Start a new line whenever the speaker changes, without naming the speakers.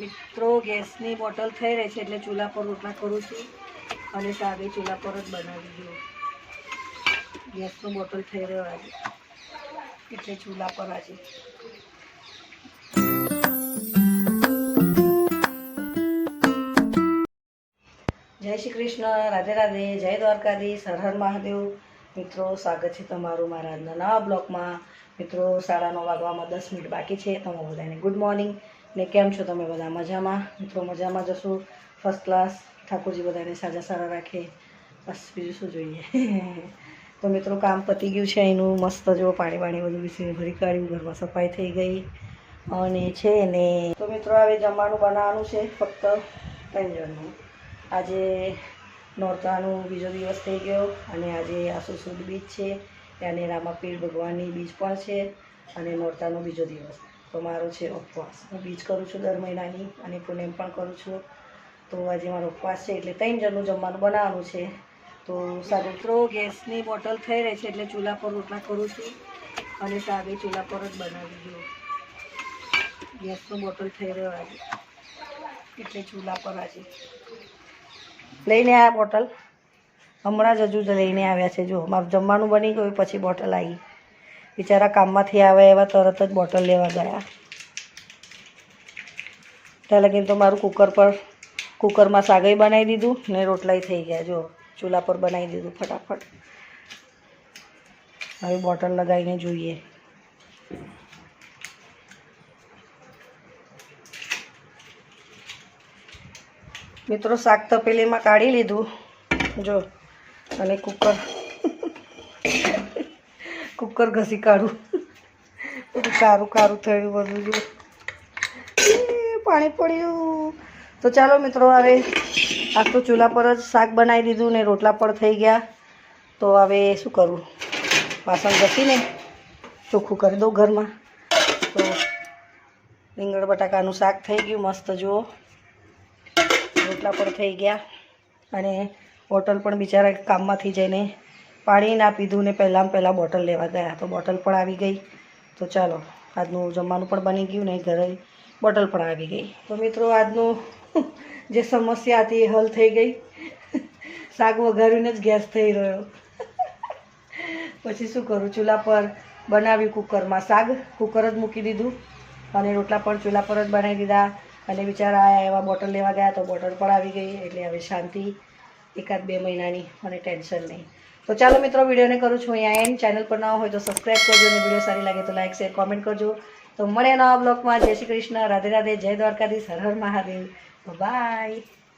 મિત્રો, ગેસની બોટલ થઈ રહી છે એટલે ચૂલા પર રોટલા કરું છું અને સાગે ચૂલા પર જ બનાવી દઉં. ગેસનું બોટલ થઈ રહ્યો આજે. એટલે ચૂલા પર આજે. જય શ્રી કૃષ્ણ, રાધે રાધે, જય દ્વારકાધીશ, હર મહાદેવ. મિત્રો, સ્વાગત છે તમારું મારા નવા બ્લોગમાં. મિત્રો, સાડા નવ વાગવામાં દસ મિનિટ બાકી છે. તમે બધાને ગુડ મોર્નિંગ ને કેમ છો તમે બધા? મજામાં? મિત્રો, મજામાં જશું ફર્સ્ટ ક્લાસ ઠાકોરજી બધાને સાજા સારા રાખે. બસ, બીજું શું જોઈએ? તો મિત્રો, કામ પતી ગયું છે એનું મસ્ત જો પાણી વાણી બધું વિશે ભરી કાઢ્યું. ઘરમાં સફાઈ થઈ ગઈ. અને છે ને, તો મિત્રો, હવે જમવાનું બનાવવાનું છે. ફક્ત ત્રણ આજે નોરતાનો બીજો દિવસ થઈ ગયો. અને આજે આસુ સુદ બીજ છે. અને રામાપીર ભગવાનની બીજ પણ છે. અને નોરતાનો બીજો દિવસ. તો મારો છે ઉપવાસ. હું બીજ કરું છું દર મહિનાની અને પૂનમ પણ કરું છું. તો આજે મારો ઉપવાસ છે એટલે ત્રણ જણનું જમવાનું બનાવવાનું છે. તો સાગોત્રો ગેસની બોટલ થઈ રહી છે એટલે ચૂલા પર રોટલા કરું છું અને સાગે ચૂલા પર જ બનાવી દઉં. ગેસનો બોટલ થઈ રહ્યો આજે. એટલે ચૂલા પર આજે. લઈને આવ્યા બોટલ. હમણાં જ હજુ લઈને આવ્યા છે. જો, મારું જમવાનું બની ગયું, પછી બોટલ આવી. બિચારા કામમાંથી આવ્યા એવા તરત જ બોટલ લેવા ગયા. ત્યાં લગીને તો મારું કુકર પર, કુકરમાં સાગઈ બનાવી દીધું ને રોટલાઈ થઈ ગયા. જો, ચૂલા પર બનાવી દીધું ફટાફટ. હવે બોટલ લગાવીને જોઈએ. મિત્રો, શાક તપેલીમાં કાઢી લીધું. જો, અને કુકર. કુકર ઘસી કાઢું. બધું કારું કારું થયું, બધું જો. પાણી પડ્યું. તો ચાલો મિત્રો, હવે આ તો ચૂલા પર જ શાક બનાવી દીધું ને રોટલા પણ થઈ ગયા. તો હવે શું કરું? વાસણ ઘસીને ચોખ્ખું કરી દઉં ઘરમાં. તો રીંગણ બટાકાનું શાક થઈ ગયું, મસ્ત જુઓ. રોટલા પણ થઈ ગયા. અને હોટલ પણ બિચારા કામમાંથી જઈને પાણી ના પીધું ને પહેલાં પહેલાં બોટલ લેવા ગયા. તો બોટલ પણ આવી ગઈ. તો ચાલો, આજનું જમવાનું પણ બની ગયું ને ઘરે બોટલ પણ આવી ગઈ. તો મિત્રો, આજનું જે સમસ્યા હતી એ હલ થઈ ગઈ. શાક વઘારીને જ ગેસ થઈ રહ્યો. પછી શું કરું? ચૂલા પર બનાવ્યું કુકરમાં શાક. કુકર જ મૂકી દીધું અને રોટલા પણ ચૂલા પર જ બનાવી દીધા. અને બિચારા આયા એવા બોટલ લેવા ગયા તો બોટલ પણ આવી ગઈ. એટલે હવે શાંતિ એકાદ બે મહિનાની, મને ટેન્શન નહીં. તો ચાલો મિત્રો, વિડીયોને કરું છું અહીંયા એન્ડ ચેનલ પર ના હોય તો સબસ્ક્રાઈબ કરજો અને વીડિયો સારી લાગે તો લાઈક શેર કોમેન્ટ કરજો. તો મળે નવા બ્લોગમાં જય શ્રી કૃષ્ણ. રાધે રાધે. જય દ્વારકાધીશ. હર મહાદેવ. બાય